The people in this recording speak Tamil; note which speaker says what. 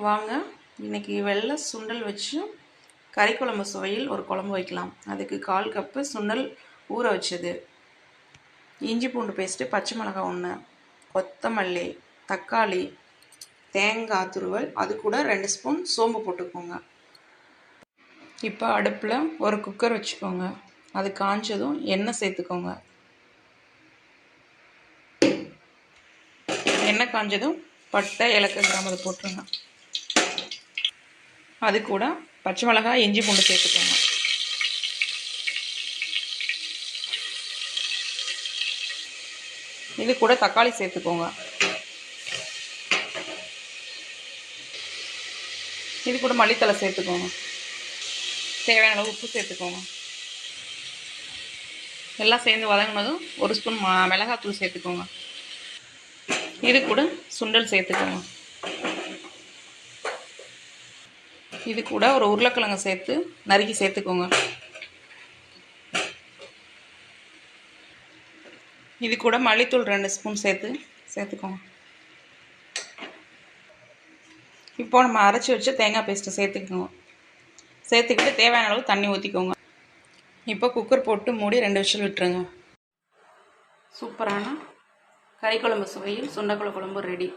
Speaker 1: வாங்க இன்னைக்கு வெள்ளை சுண்டல் வச்சு கறி குழம்பு சுவையில் ஒரு குழம்பு வைக்கலாம். அதுக்கு கால் கப்பு சுண்டல் ஊற வச்சது. இஞ்சி பூண்டு பேஸ்ட்டு பச்சை மிளகாய் ஒன்று கொத்தமல்லி தக்காளி தேங்காய் துருவல் அது கூட ரெண்டு ஸ்பூன் சோம்பு போட்டுக்கோங்க. இப்போ அடுப்பில் ஒரு குக்கர் வச்சுக்கோங்க. அது காஞ்சதும் எண்ணெய் சேர்த்துக்கோங்க. எண்ணெய் காஞ்சதும் பட்டை இலக்க கிராமத்தை போட்டுருங்க. அது கூட பச்சை மிளகாய் இஞ்சி பூண்டு சேர்த்துக்கோங்க. இது கூட தக்காளி சேர்த்துக்கோங்க. இது கூட மல்லித்தலை சேர்த்துக்கோங்க. தேவையான அளவு உப்பு சேர்த்துக்கோங்க. எல்லாம் சேர்ந்து வதங்கினதும் ஒரு ஸ்பூன் ம மிளகாத்தூள் சேர்த்துக்கோங்க. இது கூட சுண்டல் சேர்த்துக்கோங்க. இது கூட ஒரு உருளைக்கிழங்கு சேர்த்து நறுக்கி சேர்த்துக்கோங்க. இது கூட மல்லித்தூள் ரெண்டு ஸ்பூன் சேர்த்து சேர்த்துக்கோங்க. இப்போ நம்ம அரைச்சி வச்சு தேங்காய் பேஸ்ட்டை சேர்த்துக்கோங்க. சேர்த்துக்கிட்டு தேவையான அளவு தண்ணி ஊற்றிக்கோங்க இப்போ குக்கர் போட்டு மூடி ரெண்டு விஷயம் விட்டுருங்க. சூப்பரான கறி குழம்பு சுவையில் சுண்டக்குழம்பு குழம்பு ரெடி